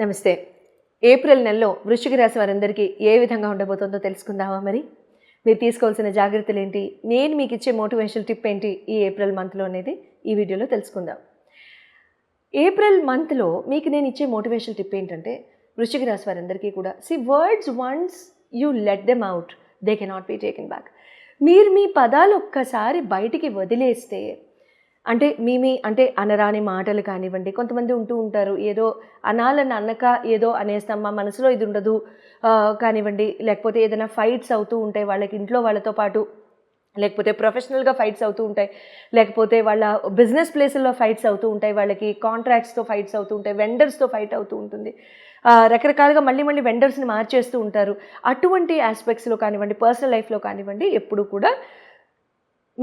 నమస్తే. ఏప్రిల్ నెలలో వృశ్చిక రాశి వారందరికీ ఏ విధంగా ఉండబోతుందో తెలుసుకుందామా మరి? మీరు తీసుకోవాల్సిన జాగ్రత్తలు ఏంటి? నేను మీకు ఇచ్చే మోటివేషనల్ టిప్ ఏంటి ఈ ఏప్రిల్ మంత్లో అనేది? ఈ వీడియోలో తెలుసుకుందాం. ఏప్రిల్ మంత్లో మీకు నేను ఇచ్చే మోటివేషనల్ టిప్ ఏంటంటే వృశ్చిక రాశి వారందరికీ కూడా see words once you let them out they cannot be taken back మీరు మీ పదాలు ఒక్కసారి బయటికి వదిలేస్తే అంటే మీ మీ అంటే అనరాని మాటలు కానివ్వండి కొంతమంది ఉంటూ ఉంటారు ఏదో అనాలని అనక ఏదో అనేస్తాం మా మనసులో ఇది ఉండదు కానివ్వండి లేకపోతే ఏదైనా ఫైట్స్ అవుతూ ఉంటాయి వాళ్ళకి ఇంట్లో వాళ్ళతో పాటు లేకపోతే ప్రొఫెషనల్గా ఫైట్స్ అవుతూ ఉంటాయి లేకపోతే వాళ్ళ బిజినెస్ ప్లేసుల్లో ఫైట్స్ అవుతూ ఉంటాయి వాళ్ళకి కాంట్రాక్ట్స్తో ఫైట్స్ అవుతూ ఉంటాయి వెండర్స్తో ఫైట్ అవుతూ ఉంటుంది. రకరకాలుగా మళ్ళీ మళ్ళీ వెండర్స్ని మార్చేస్తూ ఉంటారు. అటువంటి ఆస్పెక్ట్స్లో కానివ్వండి పర్సనల్ లైఫ్లో కానివ్వండి ఎప్పుడు కూడా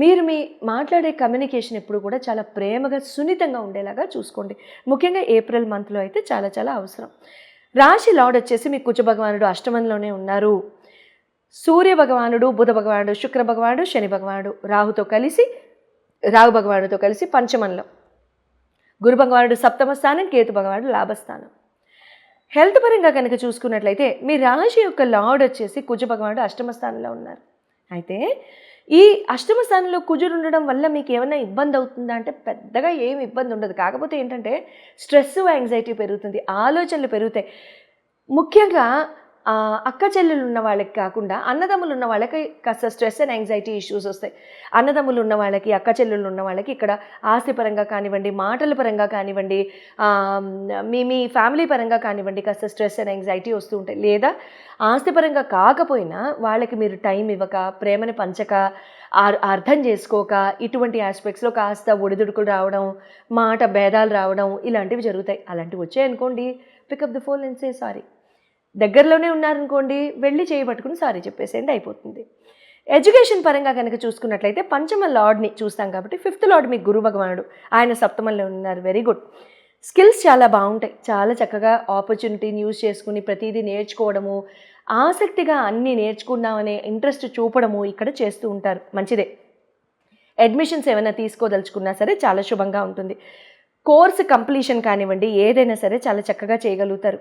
మీరు మీ మాట్లాడే కమ్యూనికేషన్ ఎప్పుడు కూడా చాలా ప్రేమగా సున్నితంగా ఉండేలాగా చూసుకోండి. ముఖ్యంగా ఏప్రిల్ మంత్లో అయితే చాలా చాలా అవసరం. రాశి లార్డ్ వచ్చేసి మీ కుజ భగవానుడు అష్టమంలోనే ఉన్నారు. సూర్య భగవానుడు బుధ భగవానుడు శుక్ర భగవానుడు శని భగవానుడు రాహుతో కలిసి రాహు భగవానుడితో కలిసి పంచమంలో. గురు భగవానుడు సప్తమ స్థానం కేతు భగవానుడు లాభస్థానం. హెల్త్ పరంగా కనుక చూసుకున్నట్లయితే మీ రాశి యొక్క లార్డ్ వచ్చేసి కుజ భగవానుడు అష్టమ స్థానంలో ఉన్నారు. అయితే ఈ అష్టమ స్థానంలో కుజుడు ఉండడం వల్ల మీకు ఏమైనా ఇబ్బంది అవుతుందా? అంటే పెద్దగా ఏమి ఇబ్బంది ఉండదు. కాకపోతే ఏంటంటే స్ట్రెస్ యాంగ్జైటీ పెరుగుతుంది ఆలోచనలు పెరుగుతాయి. ముఖ్యంగా అక్క చెల్లెలు ఉన్న వాళ్ళకి కాకుండా అన్నదమ్ములు ఉన్న వాళ్ళకి కాస్త స్ట్రెస్ అండ్ యాంగ్జైటీ ఇష్యూస్ వస్తాయి. అన్నదమ్ములు ఉన్న వాళ్ళకి అక్క చెల్లెలు ఉన్న వాళ్ళకి ఇక్కడ ఆస్తి పరంగా కానివ్వండి మాటల పరంగా కానివ్వండి మీ మీ ఫ్యామిలీ పరంగా కానివ్వండి కాస్త స్ట్రెస్ అండ్ యాంగ్జైటీ వస్తూ ఉంటాయి. లేదా ఆస్తిపరంగా కాకపోయినా వాళ్ళకి మీరు టైం ఇవ్వక ప్రేమని పంచక అర్థం చేసుకోక ఇటువంటి ఆస్పెక్ట్స్లో కాస్త ఒడిదుడుకులు రావడం మాట భేదాలు రావడం ఇలాంటివి జరుగుతాయి. అలాంటివి వచ్చాయనుకోండి pick up the phone and say sorry దగ్గరలోనే ఉన్నారనుకోండి వెళ్ళి చేయబట్టుకుని సారీ చెప్పేసేయండి అయిపోతుంది. ఎడ్యుకేషన్ పరంగా కనుక చూసుకున్నట్లయితే పంచమ లార్డ్ని చూస్తాం కాబట్టి ఫిఫ్త్ లార్డ్ మీకు గురు భగవానుడు. ఆయన సప్తమంలో ఉన్నారు. వెరీ గుడ్ స్కిల్స్ చాలా బాగుంటాయి. చాలా చక్కగా ఆపర్చునిటీని యూజ్ చేసుకుని ప్రతిదీ నేర్చుకోవడము ఆసక్తిగా అన్నీ నేర్చుకుందామనే ఇంట్రెస్ట్ చూపడము ఇక్కడ చేస్తూ ఉంటారు. మంచిదే. అడ్మిషన్స్ ఏమైనా తీసుకోదలుచుకున్నా సరే చాలా శుభంగా ఉంటుంది. కోర్స్ కంప్లీషన్ కానివ్వండి ఏదైనా సరే చాలా చక్కగా చేయగలుగుతారు.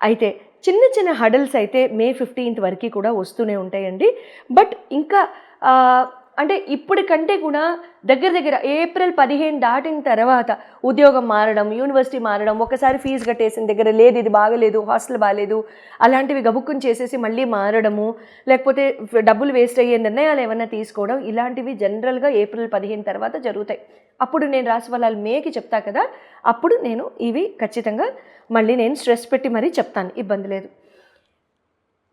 అయితే చిన్న చిన్న హడల్స్ అయితే మే ఫిఫ్టీన్త్ వరకు కూడా వస్తూనే ఉంటాయండి. బట్ ఇంకా అంటే ఇప్పటికంటే కూడా దగ్గర దగ్గర ఏప్రిల్ పదిహేను దాటిన తర్వాత ఉద్యోగం మారడం యూనివర్సిటీ మారడం ఒకసారి ఫీజు కట్టేసిన దగ్గర లేదు ఇది బాగలేదు హాస్టల్ బాగాలేదు అలాంటివి గబుక్కుని చేసేసి మళ్ళీ మారడము లేకపోతే డబ్బులు వేస్ట్ అయ్యే నిర్ణయాలు ఏమైనా తీసుకోవడం ఇలాంటివి జనరల్గా ఏప్రిల్ పదిహేను తర్వాత జరుగుతాయి. అప్పుడు నేను రాసి వాళ్ళ మేకి చెప్తా కదా అప్పుడు నేను ఇవి ఖచ్చితంగా మళ్ళీ నేను స్ట్రెస్ పెట్టి మరీ చెప్తాను ఇబ్బంది లేదు.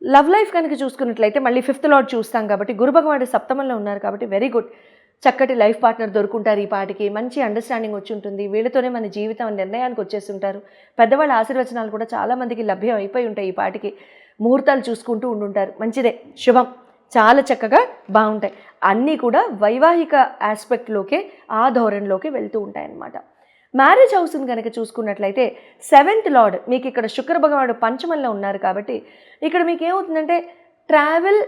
లవ్ లైఫ్ కనుక చూసుకున్నట్లయితే మళ్ళీ ఫిఫ్త్ లాడ్ చూస్తాం కాబట్టి గురు భగవానుడు సప్తమంలో ఉన్నారు కాబట్టి వెరీ గుడ్ చక్కటి లైఫ్ పార్ట్నర్ దొరుకుంటారు ఈ పాటికి మంచి అండర్స్టాండింగ్ వచ్చి ఉంటుంది వీళ్ళతోనే మన జీవితం నిర్ణయానికి వచ్చేస్తుంటారు. పెద్దవాళ్ళ ఆశీర్వచనాలు కూడా చాలామందికి లభ్యం అయిపోయి ఉంటాయి ఈ పాటికి. ముహూర్తాలు చూసుకుంటూ ఉండుంటారు. మంచిదే. శుభం. చాలా చక్కగా బాగుంటాయి. అన్నీ కూడా వైవాహిక ఆస్పెక్ట్లోకే ఆ ధోరణిలోకి వెళ్తూ ఉంటాయి అన్నమాట మ్యారేజ్ హౌస్ని కనుక చూసుకున్నట్లయితే సెవెంత్ లార్డ్ మీకు ఇక్కడ శుక్ర భగవానుడు పంచమంలో ఉన్నారు కాబట్టి ఇక్కడ మీకు ఏమవుతుందంటే ట్రావెల్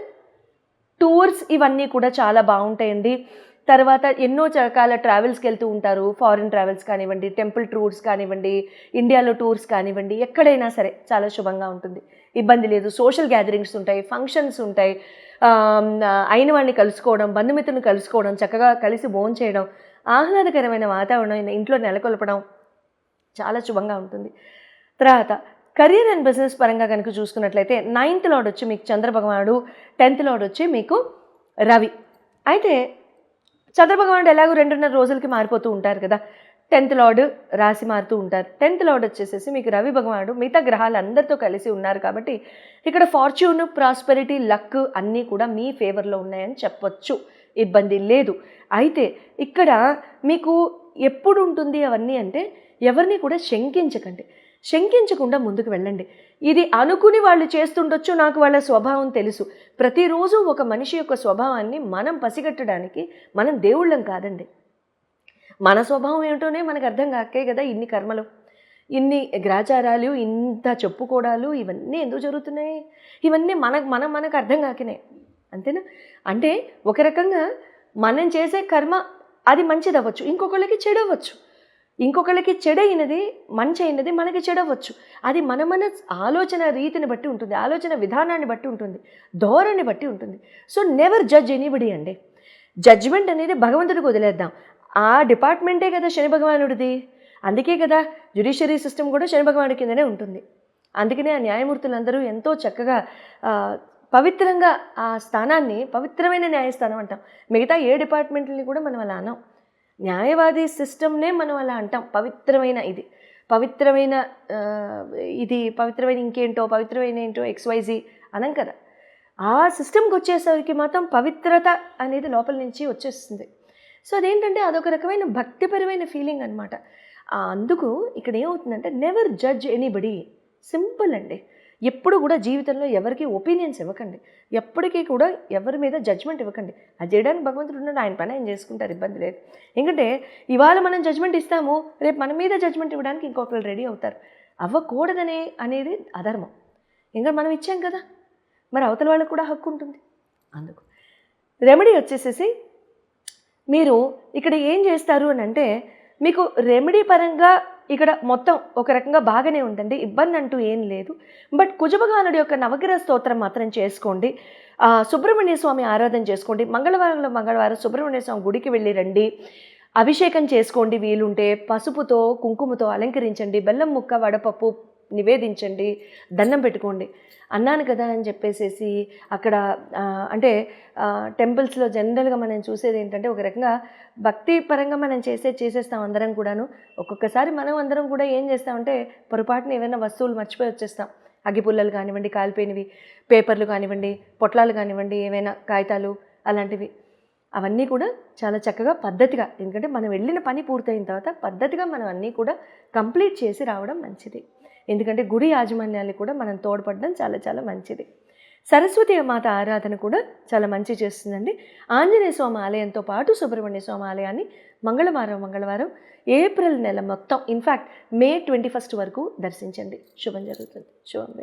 టూర్స్ ఇవన్నీ కూడా చాలా బాగుంటాయండి. తర్వాత ఎన్నో రకాల ట్రావెల్స్కి వెళ్తూ ఉంటారు. ఫారిన్ ట్రావెల్స్ కానివ్వండి టెంపుల్ టూర్స్ కానివ్వండి ఇండియాలో టూర్స్ కానివ్వండి ఎక్కడైనా సరే చాలా శుభంగా ఉంటుంది. ఇబ్బంది లేదు. సోషల్ గ్యాదరింగ్స్ ఉంటాయి ఫంక్షన్స్ ఉంటాయి. అయిన వాడిని కలుసుకోవడం బంధుమిత్రుని కలుసుకోవడం చక్కగా కలిసి భోజనం చేయడం ఆహ్లాదకరమైన వాతావరణం ఇంట్లో నెలకొల్పడం చాలా శుభంగా ఉంటుంది. తర్వాత కెరీర్ అండ్ బిజినెస్ పరంగా కనుక చూసుకున్నట్లయితే నైన్త్ లోడ్ వచ్చి మీకు చంద్రభగవానుడు టెన్త్ లోడ్ వచ్చి మీకు రవి. అయితే చంద్రభగవానుడు ఎలాగో రెండున్నర రోజులకి మారిపోతూ ఉంటారు కదా. టెన్త్ లార్డ్ రాసి మారుతూ ఉంటారు. టెన్త్ లార్డ్ వచ్చేసేసి మీకు రవి భగవానుడు మిగతా గ్రహాలు అందరితో కలిసి ఉన్నారు కాబట్టి ఇక్కడ ఫార్చ్యూన్ ప్రాస్పెరిటీ లక్ అన్నీ కూడా మీ ఫేవర్లో ఉన్నాయని చెప్పొచ్చు. ఇబ్బంది లేదు. అయితే ఇక్కడ మీకు ఎప్పుడు ఉంటుంది అవన్నీ అంటే ఎవరిని కూడా శంకించకండి. శంకించకుండా ముందుకు వెళ్ళండి. ఇది అనుకుని వాళ్ళు చేస్తుండొచ్చు నాకు వాళ్ళ స్వభావం తెలుసు. ప్రతిరోజు ఒక మనిషి యొక్క స్వభావాన్ని మనం పసిగట్టడానికి మనం దేవుళ్ళం కాదండి. మన స్వభావం ఏమిటోనే మనకు అర్థం కాకే కదా ఇన్ని కర్మలు ఇన్ని గ్రాచారాలు ఇంత చెప్పుకోవడాలు ఇవన్నీ ఎందుకు జరుగుతున్నాయి? ఇవన్నీ మనకు మనం మనకు అర్థం కాకినాయి అంతేనా? అంటే ఒక రకంగా మనం చేసే కర్మ అది మంచిది అవ్వచ్చు ఇంకొకళ్ళకి చెడు అవ్వచ్చు ఇంకొకళ్ళకి చెడైనది మంచి అయినది మనకి చెడవచ్చు. అది మన మన ఆలోచన రీతిని బట్టి ఉంటుంది ఆలోచన విధానాన్ని బట్టి ఉంటుంది ధోరణి బట్టి ఉంటుంది. సో నెవర్ జడ్జ్ ఎనీబడి అండి. జడ్జ్మెంట్ అనేది భగవంతుడికి వదిలేద్దాం. ఆ డిపార్ట్మెంటే కదా శని భగవానుడిది. అందుకే కదా జ్యుడిషియరీ సిస్టమ్ కూడా శని భగవానుడి కిందనే ఉంటుంది. అందుకనే ఆ న్యాయమూర్తులందరూ ఎంతో చక్కగా పవిత్రంగా ఆ స్థానాన్ని పవిత్రమైన న్యాయస్థానం అంటాం. మిగతా ఏ డిపార్ట్మెంట్ని కూడా మనం అలా అన్నాం. న్యాయవాది సిస్టమ్నే మనం అలా అంటాం. పవిత్రమైన ఇది. పవిత్రమైన ఇది పవిత్రమైన ఇంకేంటో పవిత్రమైన ఏంటో ఎక్స్వైజీ అనం కదా. ఆ సిస్టమ్కి వచ్చేసరికి మాత్రం పవిత్రత అనేది లోపల నుంచి వచ్చేస్తుంది. సో అదేంటంటే అదొక రకమైన భక్తిపరమైన ఫీలింగ్ అనమాట అందుకు ఇక్కడ ఏమవుతుందంటే నెవర్ జడ్జ్ ఎనీబడి సింపుల్ అండి. ఎప్పుడు కూడా జీవితంలో ఎవరికి ఒపీనియన్స్ ఇవ్వకండి. ఎప్పటికీ కూడా ఎవరి మీద జడ్జ్మెంట్ ఇవ్వకండి. అది చేయడానికి భగవంతుడు ఉన్నాడు ఆయన పని ఆయన చేసుకుంటారు ఇబ్బంది లేదు. ఎందుకంటే ఇవాళ మనం జడ్జ్మెంట్ ఇస్తాము రేపు మన మీద జడ్జ్మెంట్ ఇవ్వడానికి ఇంకొకరు రెడీ అవుతారు. అవ్వకూడదనే అనేది అధర్మం. ఇంకా మనం ఇచ్చాం కదా మరి అవతల వాళ్ళకు కూడా హక్కు ఉంటుంది. అందుకు. రెమెడీ వచ్చేసేసి మీరు ఇక్కడ ఏం చేస్తారు అని అంటే మీకు రెమెడీ పరంగా ఇక్కడ మొత్తం ఒక రకంగా బాగానే ఉందండి. ఇబ్బంది అంటూ ఏం లేదు. బట్ కుజభగానుడి యొక్క నవగ్రహ స్తోత్రం మాత్రం చేసుకోండి. సుబ్రహ్మణ్య స్వామి ఆరాధన చేసుకోండి. మంగళవారంలో మంగళవారం సుబ్రహ్మణ్య స్వామి గుడికి వెళ్ళి రండి. అభిషేకం చేసుకోండి వీలుంటే. పసుపుతో కుంకుమతో అలంకరించండి. బెల్లం ముక్క వడపప్పు నివేదించండి దండం పెట్టుకోండి. అన్నాను కదా అని చెప్పేసేసి అక్కడ అంటే టెంపుల్స్లో జనరల్గా మనం చూసేది ఏంటంటే ఒక రకంగా భక్తి పరంగా మనం చేసే చేసేస్తాం అందరం కూడాను. ఒక్కొక్కసారి మనం అందరం కూడా ఏం చేస్తామంటే పొరపాటున ఏమైనా వస్తువులు మర్చిపోయి వచ్చేస్తాం. అగ్గిపుల్లలు కానివ్వండి కాలిపోయినవి పేపర్లు కానివ్వండి పొట్లాలు కానివ్వండి ఏమైనా కాగితాలు అలాంటివి. అవన్నీ కూడా చాలా చక్కగా పద్ధతిగా ఎందుకంటే మనం వెళ్ళిన పని పూర్తయిన తర్వాత పద్ధతిగా మనం అన్నీ కూడా కంప్లీట్ చేసి రావడం మంచిది. ఎందుకంటే గుడి యాజమాన్యాలు కూడా మనం తోడ్పడడం చాలా చాలా మంచిది. సరస్వతి మాత ఆరాధన కూడా చాలా మంచి చేస్తుందండి. ఆంజనేయ స్వామి ఆలయంతో పాటు సుబ్రహ్మణ్య స్వామి ఆలయాన్ని మంగళవారం మంగళవారం ఏప్రిల్ నెల మొత్తం ఇన్ఫ్యాక్ట్ మే ట్వంటీ ఫస్ట్ వరకు దర్శించండి. శుభం జరుగుతుంది. శుభం